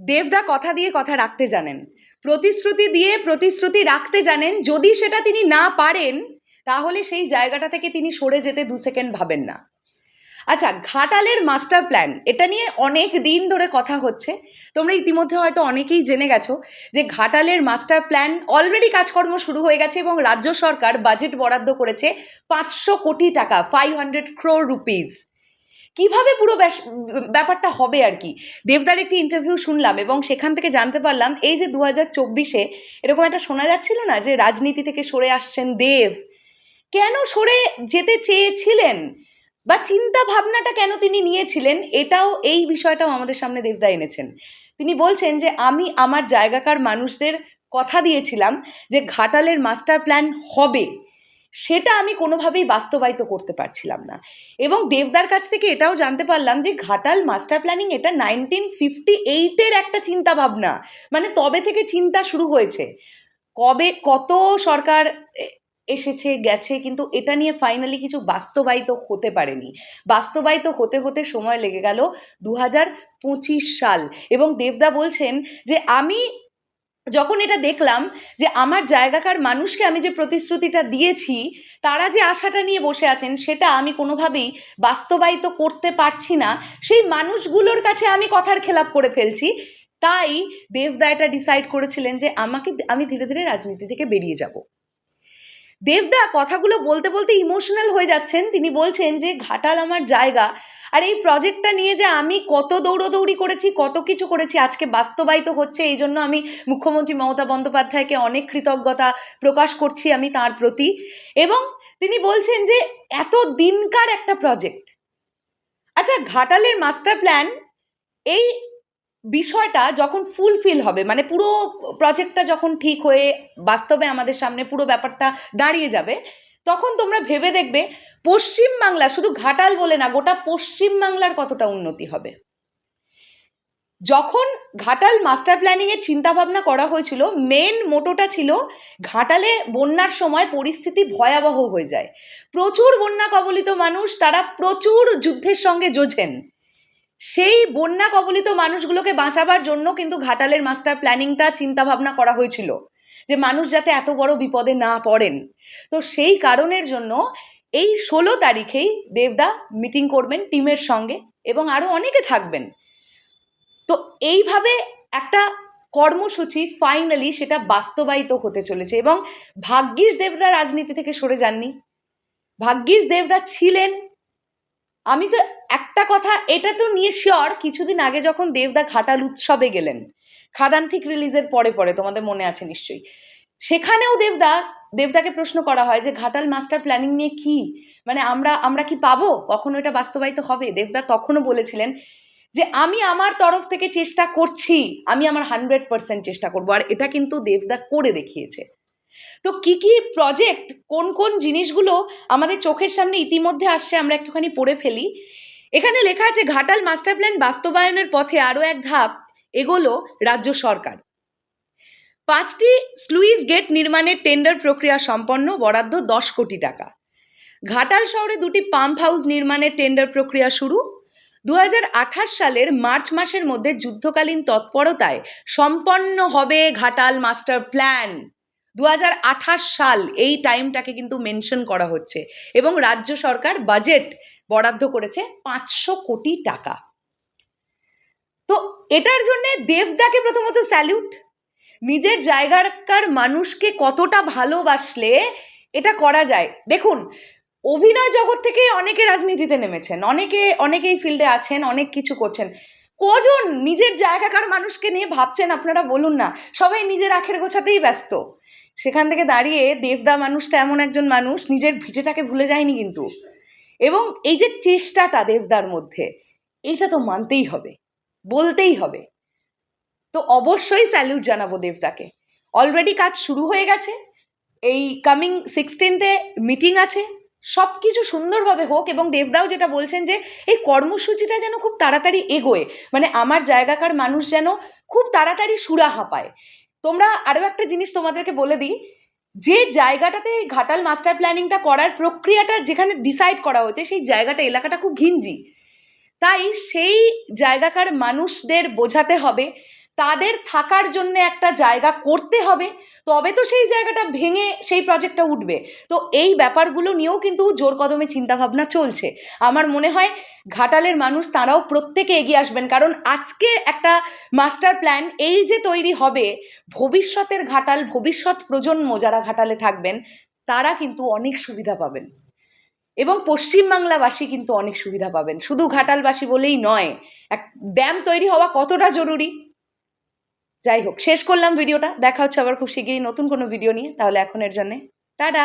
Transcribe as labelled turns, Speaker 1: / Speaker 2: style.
Speaker 1: দেবদা কথা দিয়ে কথা রাখতে জানেন। প্রতিশ্রুতি দিয়ে প্রতিশ্রুতি রাখতে জানেন। যদি সেটা তিনি না পারেন, তাহলে সেই জায়গাটা থেকে তিনি সরে যেতে দু সেকেন্ড ভাবেন না। আচ্ছা ঘাটালের মাস্টার প্ল্যান, এটা নিয়ে অনেক দিন ধরে কথা হচ্ছে। তোমরা ইতিমধ্যে হয়তো অনেকেই জেনে গেছো যে ঘাটালের মাস্টার প্ল্যান অলরেডি কাজকর্ম শুরু হয়ে গেছে এবং রাজ্য সরকার বাজেট বরাদ্দ করেছে পাঁচশো কোটি টাকা ফাইভ হান্ড্রেড ক্রোর রুপিস কীভাবে পুরো ব্যাপারটা হবে আর কি? দেবদার একটি ইন্টারভিউ শুনলাম এবং সেখান থেকে জানতে পারলাম, এই যে দু হাজার চব্বিশে এরকম একটা শোনা যাচ্ছিল না যে রাজনীতি থেকে সরে আসছেন দেব? কেন সরে যেতে চেয়েছিলেন? বা চিন্তা ভাবনাটা কেন তিনি নিয়েছিলেন? এটাও, এই বিষয়টাও আমাদের সামনে দেবদা এনেছেন। তিনি বলছেন যে, আমি আমার জায়গাকার মানুষদের কথা দিয়েছিলাম যে ঘাটালের মাস্টার প্ল্যান হবে। সেটা আমি কোনোভাবেই বাস্তবায়িত করতে পারছিলাম না। এবং দেবদার কাছ থেকে এটাও জানতে পারলাম যে ঘাটাল মাস্টার প্ল্যানিং এটা নাইনটিন ফিফটি এইটের একটা চিন্তা ভাবনা। মানে তবে থেকে চিন্তা শুরু হয়েছে। কবে কত সরকার এসেছে, গেছে, কিন্তু এটা নিয়ে ফাইনালি কিছু বাস্তবায়িত হতে পারেনি। বাস্তবায়িত হতে হতে সময় লেগে গেল দু হাজার পঁচিশ সাল। এবং দেবদা বলছেন যে আমি যখন এটা দেখলাম যে আমার জায়গাকার মানুষকে আমি যে প্রতিশ্রুতিটা দিয়েছি, তারা যে আশাটা নিয়ে বসে আছেন সেটা আমি কোনোভাবেই বাস্তবায়িত করতে পারছি না। সেই মানুষগুলোর কাছে আমি কথার খেলাপ করে ফেলছি। তাই দেবদা এটা ডিসাইড করেছিলেন যে আমাকে, আমি ধীরে ধীরে রাজনীতি থেকে বেরিয়ে যাব। দেবদা, কথাগুলো বলতে বলতে ইমোশনাল হয়ে যাচ্ছেন। তিনি বলছেন যে, ঘাটাল আমার জায়গা। আর এই প্রজেক্টটা নিয়ে যে আমি কত দৌড়োদৌড়ি করেছি, কত কিছু করেছি, আজকে বাস্তবায়িত হচ্ছে, এই জন্য আমি মুখ্যমন্ত্রী মমতা বন্দ্যোপাধ্যায়কে অনেক কৃতজ্ঞতা প্রকাশ করছি আমি তার প্রতি। এবং তিনি বলছেন যে, এত দিনকার একটা প্রজেক্ট আচ্ছা ঘাটালের মাস্টার প্ল্যান এই বিষয়টা যখন ফুলফিল হবে মানে পুরো প্রজেক্টটা যখন ঠিক হয়ে বাস্তবে আমাদের সামনে পুরো ব্যাপারটা দাঁড়িয়ে যাবে, তখন তোমরা ভেবে দেখবে পশ্চিম বাংলা শুধু ঘাটাল বলে না, গোটা পশ্চিম বাংলার কতটা উন্নতি হবে। যখন ঘাটাল মাস্টার প্ল্যানিংয়ের চিন্তাভাবনা করা হয়েছিল মেন মোটোটা ছিল ঘাটালে বন্যার সময় পরিস্থিতি ভয়াবহ হয়ে যায়। প্রচুর বন্যা কবলিত মানুষ, তারা প্রচুর যুদ্ধের সঙ্গে যোঝেন। সেই বন্যা কবলিত মানুষগুলোকে বাঁচাবার জন্য কিন্তু ঘাটালের মাস্টার প্ল্যানিংটা চিন্তাভাবনা করা হয়েছিল যে মানুষ যাতে এত বড় বিপদে না পড়েন। তো সেই কারণের জন্য এই ষোলো তারিখেই দেবদা মিটিং করবেন টিমের সঙ্গে এবং আরও অনেকে থাকবেন। তো এইভাবে একটা কর্মসূচি ফাইনালি সেটা বাস্তবায়িত হতে চলেছে এবং ভাগ্যিস দেবদা রাজনীতি থেকে সরে যাননি। ভাগ্যিস দেবদা ছিলেন আমি তো একটা কথা, এটা তো নিয়ে শিওর কিছুদিন আগে যখন দেবদা ঘাটাল উৎসবে গেলেন, খাদান ঠিক রিলিজের পরে পরে, তোমাদের মনে আছে নিশ্চয়ই। সেখানেও দেবদা, দেবদাকে প্রশ্ন করা হয় যে, ঘাটাল মাস্টার প্ল্যানিং নিয়ে কি? মানে আমরা আমরা কি পাবো? কখনো এটা বাস্তবায়িত হবে? দেবদা তখনও বলেছিলেন যে, আমি আমার তরফ থেকে চেষ্টা করছি, আমি আমার হান্ড্রেড পার্সেন্ট চেষ্টা করব। আর এটা কিন্তু দেবদা করে দেখিয়েছে। তো কি কি প্রজেক্ট কোন কোন জিনিসগুলো আমাদের চোখের সামনে ইতিমধ্যে আসছে আমরা একটুখানি পড়ে ফেলি। এখানে লেখা আছে, ঘাটাল মাস্টার প্ল্যান বাস্তবায়নের পথে আরও এক ধাপ, এগোলো রাজ্য সরকার। পাঁচটি স্লুইস গেট নির্মাণের টেন্ডার প্রক্রিয়া সম্পন্ন, বরাদ্দ দশ কোটি টাকা। ঘাটাল শহরে দুটি পাম্প হাউস নির্মাণের টেন্ডার প্রক্রিয়া শুরু। দু হাজার আঠাশ সালের মার্চ মাসের মধ্যে যুদ্ধকালীন তৎপরতায় সম্পন্ন হবে ঘাটাল মাস্টার প্ল্যান দু হাজার আঠাশ সাল এই টাইমটাকে কিন্তু মেনশন করা হচ্ছে এবং রাজ্য সরকার বাজেট বরাদ্দ করেছে পাঁচশো কোটি টাকা। তো এটার জন্য দেবদাকে প্রথমত স্যালিউট নিজের জায়গাকার মানুষকে কতটা ভালোবাসলে এটা করা যায়। দেখুন, অভিনয় জগৎ থেকে অনেকে রাজনীতিতে নেমেছেন, অনেকে, অনেকেই ফিল্ডে আছেন, অনেক কিছু করছেন। কজন নিজের জায়গাকার মানুষকে নিয়ে ভাবছেন আপনারা বলুন না, সবাই নিজের আখের গোছাতেই ব্যস্ত। সেখান থেকে দাঁড়িয়ে দেবদা মানুষটা এমন একজন মানুষ, নিজের ভিটেটাকে ভুলে যায়নি কিন্তু। এবং এই যে চেষ্টাটা দেবদার মধ্যে এটা তো মানতেই হবে, বলতেই হবে। তো অবশ্যই স্যালিউট জানাব দেবদাকে। অলরেডি কাজ শুরু হয়ে গেছে, এই কামিং সিক্সটিনতে মিটিং আছে সব কিছু সুন্দরভাবে হোক এবং দেবদাও যেটা বলছেন যে, এই কর্মসূচিটা যেন খুব তাড়াতাড়ি এগোয় মানে আমার জায়গাকার মানুষ যেন খুব তাড়াতাড়ি সুরাহা পায়। তোমরা আরও একটা জিনিস তোমাদেরকে বলে দিই, যে জায়গাটাতে ঘাটাল মাস্টার প্ল্যানিংটা করার প্রক্রিয়াটা যেখানে ডিসাইড করা হয়েছে সেই জায়গাটা, এলাকাটা খুব ঘিঞ্জি। তাই সেই জায়গাকার মানুষদের বোঝাতে হবে তাদের থাকার জন্য একটা জায়গা করতে হবে, তবে তো সেই জায়গাটা ভেঙে সেই প্রজেক্টটা উঠবে। তো এই ব্যাপারগুলো নিয়েও কিন্তু জোর কদমে চিন্তাভাবনা চলছে। আমার মনে হয় ঘাটালের মানুষ, তারাও প্রত্যেকে এগিয়ে আসবেন। কারণ আজকে একটা মাস্টার প্ল্যান এই যে তৈরি হবে, ভবিষ্যতের ঘাটাল, ভবিষ্যৎ প্রজন্ম যারা ঘাটালে থাকবেন, তারা কিন্তু অনেক সুবিধা পাবেন। এবং পশ্চিমবাংলাবাসী কিন্তু অনেক সুবিধা পাবেন। শুধু ঘাটালবাসী বলেই নয়, এক ড্যাম তৈরি হওয়া কতটা জরুরি? যাই হোক, শেষ করলাম ভিডিওটা। দেখা হচ্ছে আবার খুব শিগগিরই নতুন কোনো ভিডিও নিয়ে। তাহলে এখনের জন্যে টাটা।